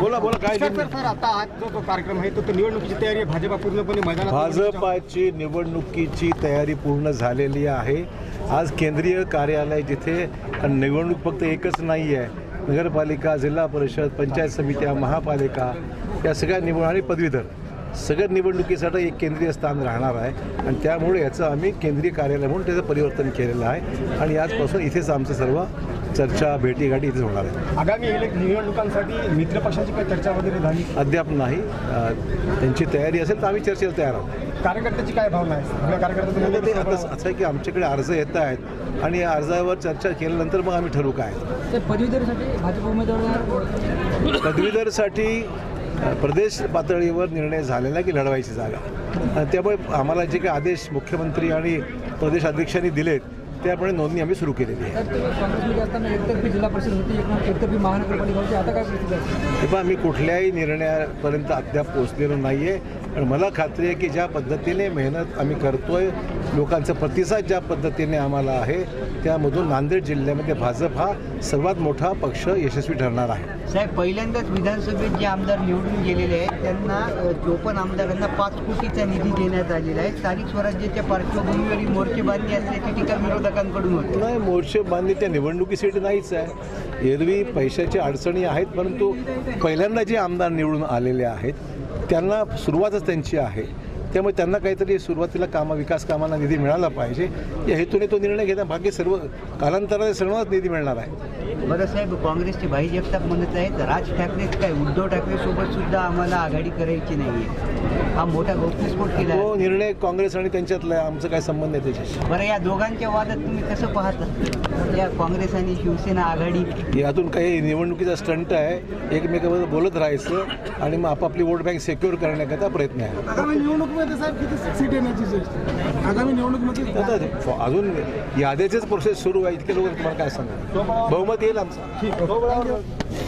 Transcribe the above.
बोला बोला काय आता आज जो तो कार्यक्रम आहे तो तो निवडणुकीची तयारी भाजपा पूर्णपणे भाजपाची निवडणुकीची तयारी पूर्ण झालेली आहे. आज केंद्रीय कार्यालय जिथे निवडणूक फक्त एकच नाही आहे. नगरपालिका जिल्हा परिषद पंचायत समित्या महापालिका या सगळ्या निवड आणि पदवीधर. सगळ्या निवडणुकीसाठी एक केंद्रीय स्थान राहणार आहे. आणि त्यामुळे याचं आम्ही केंद्रीय कार्यालय म्हणून त्याचं परिवर्तन केलेलं आहे. आणि आजपासून इथेच आमचं सर्व चर्चा भेटीगाठी इथेच होणार आहे. आगामी निवडणुकांसाठी मित्र पक्षाची काही चर्चा वगैरे झाली? अद्याप नाही. त्यांची तयारी असेल तर आम्ही चर्चेला तयार आहोत. कार्यकर्त्याची काय भावना आहे? ते आता कार्यकर्त्यांना असं आहे की आमच्याकडे अर्ज येत आहेत. आणि या अर्जावर चर्चा केल्यानंतर मग आम्ही ठरवू काय. पदवीधरसाठी भाजप उमेदवार पदवीधरसाठी प्रदेश पातळीवर निर्णय झालेला की लढवायची जागा. त्यामुळे आम्हाला जे काही आदेश मुख्यमंत्री आणि प्रदेश अध्यक्षांनी दिलेत त्याप्रमाणे नोंदणी आम्ही सुरू केलेली आहे. पण आम्ही कुठल्याही निर्णयापर्यंत अद्याप पोहोचलेलो नाही आहे पण मला खात्री आहे की ज्या पद्धतीने मेहनत आम्ही करतोय लोकांचा प्रतिसाद ज्या पद्धतीने आम्हाला आहे त्यामधून नांदेड जिल्ह्यामध्ये भाजप हा सर्वात मोठा पक्ष यशस्वी ठरणार आहे. साहेब पहिल्यांदाच विधानसभेत जे आमदार निवडून गेलेले आहेत त्यांना चोपन्न आमदारांना पाच कोटीचा निधी देण्यात आलेला आहे स्थानिक स्वराज्याच्या पार्श्वभूमीवर मोर्चेबांधणी असल्याची टीका विरोधकांकडून होते. नाही मोर्चे बांधणी त्या निवडणुकीसाठी नाहीच आहे. एरवी पैशाच्या अडचणी आहेत परंतु पहिल्यांदा जे आमदार निवडून आलेले आहेत त्यांना सुरुवातच त्यांची आहे. त्यामुळे त्यांना काहीतरी सुरुवातीला कामा विकास कामांना निधी मिळाला पाहिजे. या हेतूने तो निर्णय घेता बाकी सर्व कालांतराने सर्वांनाच निधी मिळणार आहे. बरं साहेब काँग्रेसचे भाई जगताप म्हणत आहेत. राज ठाकरे काय? उद्धव ठाकरे सोबत सुद्धा आम्हाला आघाडी करायची नाही हा मोठा गौप्यस्फोट केला तो. निर्णय काँग्रेस आणि त्यांच्यातला. आमचं काय संबंध आहे त्याच्याशी? बरं या दोघांच्या वादात तुम्ही कसं पाहता? या काँग्रेस आणि शिवसेना आघाडी? यातून काही निवडणुकीचा स्टंट आहे. एकमेकाबद्दल बोलत राहायचं आणि मग आपापली वोट बँक सेक्युअर करण्याकरता प्रयत्न आहे. आगामी निवडणुकीमध्ये साहेब किती सीट येण्याची आगामी निवडणुकीमध्ये अजून याद्याचेच प्रोसेस सुरू आहे. इतके लोक तुम्हाला काय सांगू बहुमत येईल आमचं.